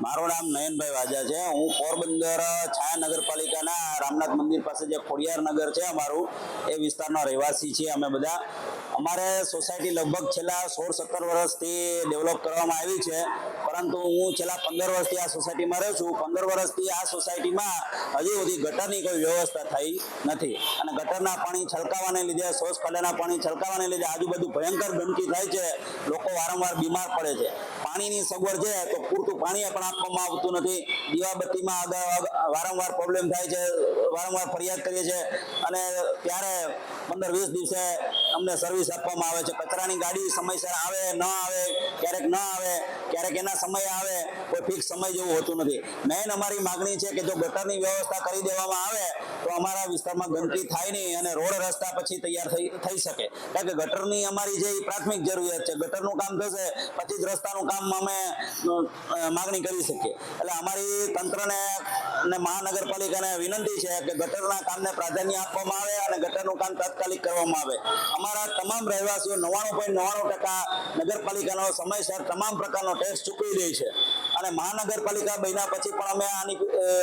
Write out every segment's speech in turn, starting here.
નયનભાઈ વાજા છે. હું પોરબંદર છાયા નગરપાલિકાના રામનાથ મંદિર પાસે જે ખોડિયાર નગર છે અમારું, એ વિસ્તારના રહેવાસી છીએ અમે બધા. અમારે સોસાયટી લગભગ છેલ્લા સોળ સત્તર વર્ષથી ડેવલપ કરવામાં આવી છે. પરંતુ હું છેલ્લા પંદર વર્ષથી આ સોસાયટીમાં રહું છું. પંદર વર્ષથી આ સોસાયટીમાં હજી સુધી ગટરની કોઈ વ્યવસ્થા થઈ નથી. અને ગટરના પાણી છલકાવાને લીધે શૌચ ખાડાના પાણી છલકાવાને લીધે આજુબાજુ ભયંકર ગંદકી થાય છે. લોકો વારંવાર બીમાર પડે છે. પાણીની સગવડ છે, તો પૂરતું પાણી પણ આપવામાં આવતું નથી. દીવાબત્તીમાં વારંવાર પ્રોબ્લેમ થાય છે, વારંવાર ફરિયાદ કરીએ છીએ અને ત્યારે પંદર વીસ દિવસે અમને સર્વિસ આપવામાં આવે છે. કચરાની ગાડી સમયસર આવે, ન આવે, ક્યારેક ન આવે, ક્યારેક એના સમય આવે, કોઈ ફિક્સ સમય જેવું હોતું નથી. મેઇન અમારી માગણી છે કે જો ગટરની વ્યવસ્થા કરી દેવામાં આવે, તો અમારા વિસ્તારમાં ગંદકી થાય નહીં અને રોડ રસ્તા પછી તૈયાર થઈ થઈ શકે. કારણ કે ગટરની અમારી જે પ્રાથમિક જરૂરિયાત છે, ગટરનું કામ થશે, પછી જ રસ્તાનું કામ અમે માગણી કરી શકીએ. એટલે અમારી તંત્રને અને મહાનગરપાલિકાને વિનંતી છે કે ગટરના કામને પ્રાધાન્ય આપવામાં આવે અને ગટરનું કામ તાત્કાલિક કરવામાં આવે. અમારા તમામ રહેવાસીઓ નવ્વાણું પોઈન્ટ નવ્વાણું ટકા નગરપાલિકાનો સમયસર તમામ પ્રકારનો ટેક્સ ચૂકવી દે છે. અને મહાનગરપાલિકા બન્યા પછી પણ અમે આની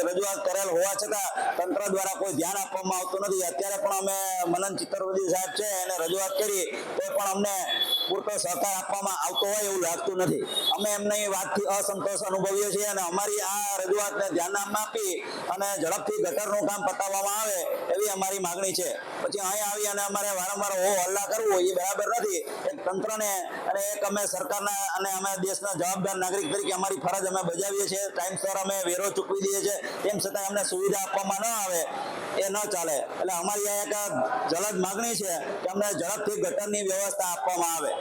રજૂઆત કરેલ હોવા છતાં તંત્ર દ્વારા કોઈ ધ્યાન આપવામાં આવતું નથી. અત્યારે પણ અમે મનન ચિત્તરવદી સાહેબ છે, એને રજૂઆત કરી તો પણ અમને પૂરતો સહકાર આપવામાં આવતો હોય એવું લાગતું નથી. અમે એમની વાતથી અસંતોષ અનુભવીએ છીએ અને અમારી આ રજૂઆતને ધ્યાનમાં આપી અને ઝડપથી ગટરનું કામ પતાવવામાં આવે એવી અમારી માગણી છે. પછી અહીં આવી અને અમારે વારંવાર હો હલ્લા કરવું એ બરાબર નથી. એક તંત્રને અને એક અમે સરકારના અને અમે દેશના જવાબદાર નાગરિક તરીકે અમારી ફરજ અમે બજાવીએ છીએ. ટાઈમસર અમે વેરો ચૂકવી દઈએ છીએ. તેમ છતાં અમને સુવિધા આપવામાં ન આવે એ ન ચાલે. એટલે અમારી એક જલદ માગણી છે કે અમને ઝડપથી ગટરની વ્યવસ્થા આપવામાં આવે.